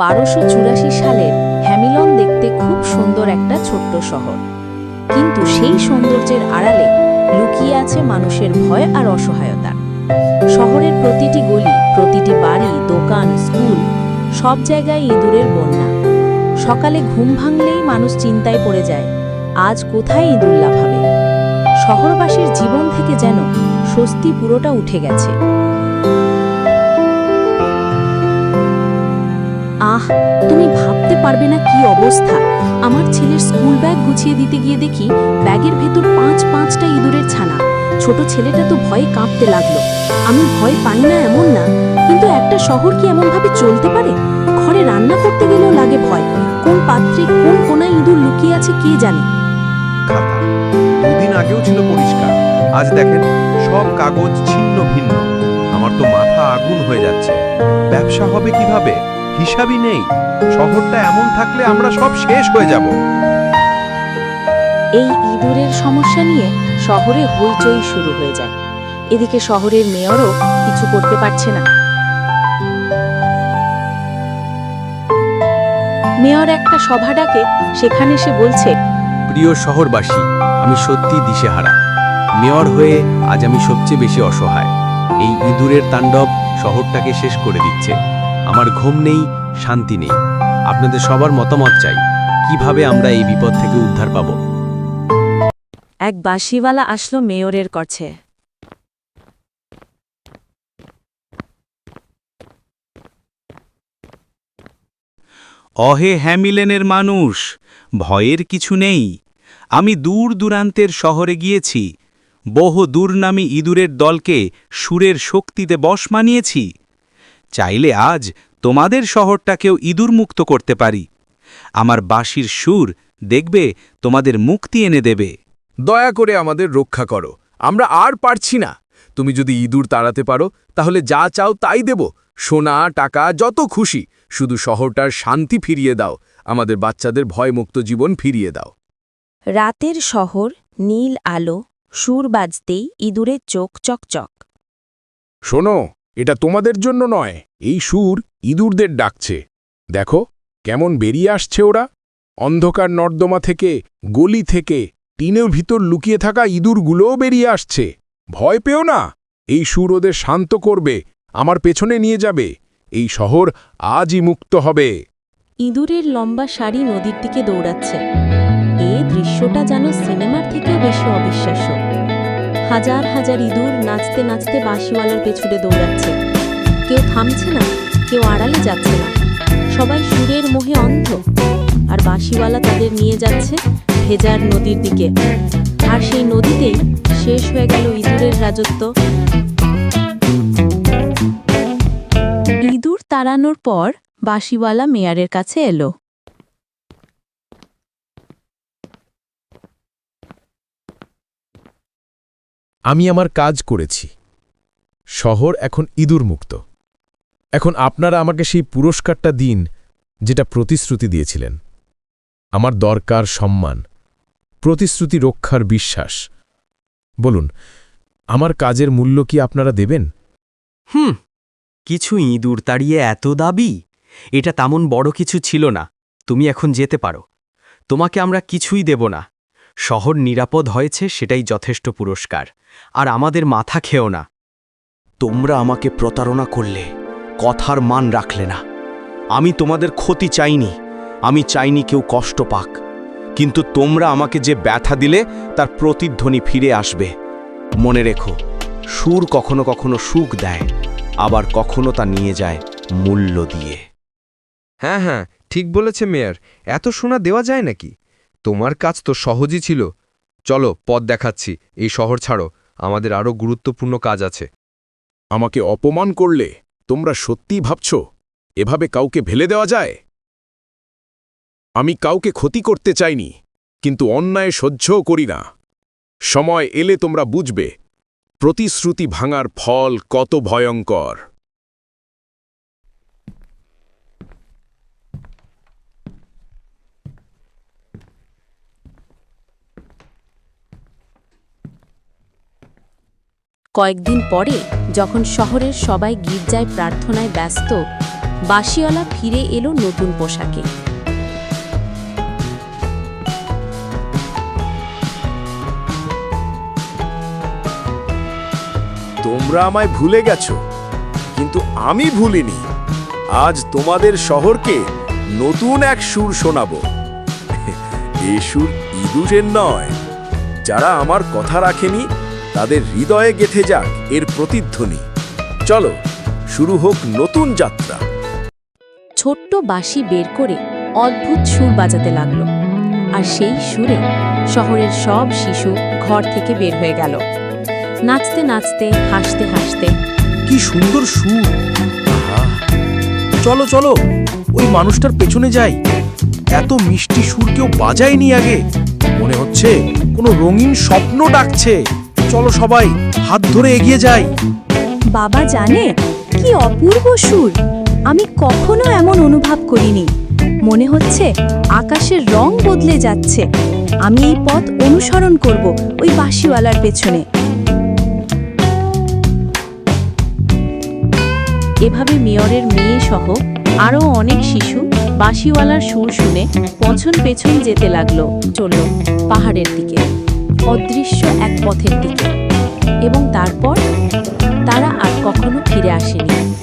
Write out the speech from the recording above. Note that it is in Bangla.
বারোশো চুরাশি সালের হ্যামিলন দেখতে খুব সুন্দর একটা ছোট্ট শহর। কিন্তু সেই সৌন্দর্যের আড়ালে লুকিয়ে আছে মানুষের ভয় আর অসহায়তা। শহরের প্রতিটি গলি, প্রতিটি বাড়ি, দোকান, স্কুল, সব জায়গায় ইঁদুরের বন্যা। সকালে ঘুম ভাঙলেই মানুষ চিন্তায় পড়ে যায়, আজ কোথায় ইঁদুর লাফাবে? শহরবাসীর জীবন থেকে যেন স্বস্তি পুরোটা উঠে গেছে। আহ, তুমি ভাবতে পারবে না কি অবস্থা। আমার ছেলের স্কুল ব্যাগ গুছিয়ে দিতে গিয়ে দেখি ব্যাগের ভেতর পাঁচ পাঁচটা ইঁদুরের ছানা। ছোট ছেলেটা তো ভয়ে কাঁপতে লাগল। আমি ভয় পাই না এমন না, কিন্তু একটা শহর কি এমনভাবে চলতে পারে? ঘরে রান্না করতে গেলেও লাগে ভয়। কোন পাত্রে কোন কোনায় ইঁদুর লুকিয়ে আছে কে জানে? দুদিন আগেও ছিল পরিষ্কার। আজ দেখেন, সব কাগজ ছিন্ন ভিন্ন। আমার তো মাথা আগুন হয়ে যাচ্ছে। ব্যবসা হবে কীভাবে? হিসাবই নেই। শহরটা এমন থাকলে আমরা সব শেষ হয়ে যাব। এই ইঁদুরের সমস্যা নিয়ে শহরে হইচই শুরু হয়ে যায়। এদিকে শহরের মেয়রও কিছু করতে পারছে না। মেয়র একটা সভা ডাকে সেখানে সে বলছে প্রিয় শহরবাসী আমি সত্যি দিশেহারা। মেয়র হয়ে আজ আমি সবচেয়ে বেশি অসহায়। এই ইঁদুরের তাণ্ডব শহরটাকে শেষ করে দিচ্ছে। আমার ঘুম নেই শান্তি নেই। আপনাদের সবার মতামত চাই কীভাবে আমরা এই বিপদ থেকে উদ্ধার পাব? এক বাঁশিওয়ালা আসলো মেয়রের কাছে। অহে হ্যামিলেনের মানুষ ভয়ের কিছু নেই। আমি দূর দূরান্তের শহরে গিয়েছি বহু দূরনামী ইঁদুরের দলকে সুরের শক্তিতে বশ মানিয়েছি। চাইলে আজ তোমাদের শহরটাকেও ইঁদুর মুক্ত করতে পারি। আমার বাঁশির সুর দেখবে তোমাদের মুক্তি এনে দেবে। দয়া করে আমাদের রক্ষা করো আমরা আর পারছি না। তুমি যদি ইঁদুর তাড়াতে পারো তাহলে যা চাও তাই দেব। সোনা টাকা যত খুশি শুধু শহরটার শান্তি ফিরিয়ে দাও। আমাদের বাচ্চাদের ভয়মুক্ত জীবন ফিরিয়ে দাও। রাতের শহর নীল আলো সুর বাজতেই ইঁদুরের চোখ চকচক। শোনো এটা তোমাদের জন্য নয়, এই সুর ইঁদুরদের ডাকছে। দেখো, কেমন বেরিয়ে আসছে ওরা। অন্ধকার নর্দমা থেকে, গলি থেকে, টিনের ভিতর লুকিয়ে থাকা ইঁদুরগুলোও বেরিয়ে আসছে। ভয় পেও না, এই সুর ওদের শান্ত করবে, আমার পেছনে নিয়ে যাবে, এই শহর আজই মুক্ত হবে। ইঁদুরের লম্বা শাড়ি নদীর দিকে দৌড়াচ্ছে। এই দৃশ্যটা যেন সিনেমার থেকেও বেশি অবিশ্বাস্য। হাজার হাজার ইঁদুর নাচতে নাচতে বাঁশিওয়ালার পেছনে দৌড়াচ্ছে। কেউ থামছে না, কেউ আড়ালে যাচ্ছে না। সবাই সুরের মোহে অন্ধ। আর বাঁশিওয়ালা তাদের নিয়ে যাচ্ছে ভেজার নদীর দিকে। আর সেই নদীতেই শেষ হয়ে গেল ইঁদুরের রাজত্ব। ইঁদুর তাড়ানোর পর বাঁশিওয়ালা মেয়ারের কাছে এলো। আমি আমার কাজ করেছি। শহর এখন ইঁদুর মুক্ত এখন আপনারা আমাকে সেই পুরস্কারটা দিন, যেটা প্রতিশ্রুতি দিয়েছিলেন। আমার দরকার সম্মান, প্রতিশ্রুতি রক্ষার বিশ্বাস। বলুন, আমার কাজের মূল্য কি আপনারা দেবেন? হুম, কিছু ইঁদুর তাড়িয়ে এত দাবি? এটা তেমন বড় কিছু ছিল না। তুমি এখন যেতে পারো। তোমাকে আমরা কিছুই দেব না। শহর নিরাপদ হয়েছে সেটাই যথেষ্ট পুরস্কার। আর আমাদের মাথা খেও না। তোমরা আমাকে প্রতারণা করলে কথার মান রাখলে না। আমি তোমাদের ক্ষতি চাইনি আমি চাইনি কেউ কষ্ট পাক। কিন্তু তোমরা আমাকে যে ব্যথা দিলে তার প্রতিধ্বনি ফিরে আসবে। মনে রেখো সুর কখনো কখনো সুখ দেয় আবার কখনো তা নিয়ে যায় মূল্য দিয়ে। হ্যাঁ হ্যাঁ ঠিক বলেছে মেয়র। এত সোনা দেওয়া যায় নাকি? তোমার কাজ তো সহজই ছিল। চলো, পথ দেখাচ্ছি। এই শহর ছাড়ো। আমাদের আরও গুরুত্বপূর্ণ কাজ আছে। আমাকে অপমান করলে তোমরা সত্যিই ভাবছ, এভাবে কাউকে ভেলে দেওয়া যায়? আমি কাউকে ক্ষতি করতে চাইনি, কিন্তু অন্যায় সহ্যও করি না। সময় এলে তোমরা বুঝবে, প্রতিশ্রুতি ভাঙার ফল কত ভয়ঙ্কর। কয়েকদিন পরে যখন শহরের সবাই গির্জায় প্রার্থনায় ব্যস্ত বাসিওয়ালা ফিরে এলো নতুন পোশাকে। তোমরা আমায় ভুলে গেছো, কিন্তু আমি ভুলিনি। আজ তোমাদের শহরকে নতুন এক সুর শোনাবো। এ সুর ইঁদুরের নয়, যারা আমার কথা রাখেনি তাদের হৃদয়ে গেথে যাক এর প্রতিধ্বনি। চলো শুরু হোক নতুন যাত্রা। ছোট্ট বাঁশি বের করে অদ্ভুত সুর বাজাতে লাগল। আর সেই সুরে শহরের সব শিশু ঘর থেকে বের হয়ে গেল। নাচতে নাচতে হাসতে হাসতে। কি সুন্দর সুর। চলো চলো ওই মানুষটার পেছনে যাই। এত মিষ্টি সুর কেউ বাজায়নি আগে। মনে হচ্ছে কোনো রঙিন স্বপ্ন ডাকছে। চলো সবাই, হাত ধরে এগিয়ে যাই। বাবা জানে? কি অপূর্ব সুর। আমি কখনো এমন অনুভব করিনি। মনে হচ্ছে আকাশের রং বদলে যাচ্ছে। আমি এই পথ অনুসরণ করব ওই বাঁশিওয়ালার পেছনে। এভাবে মেয়রের মেয়ে সহ আরও অনেক শিশু বাঁশিওয়ালার সুর শুনে পছন পেছন যেতে লাগল, চলল পাহাড়ের দিকে। অদৃশ্য এক পথের দিকে। এবং তারপর তারা আর কখনো ফিরে আসেনি।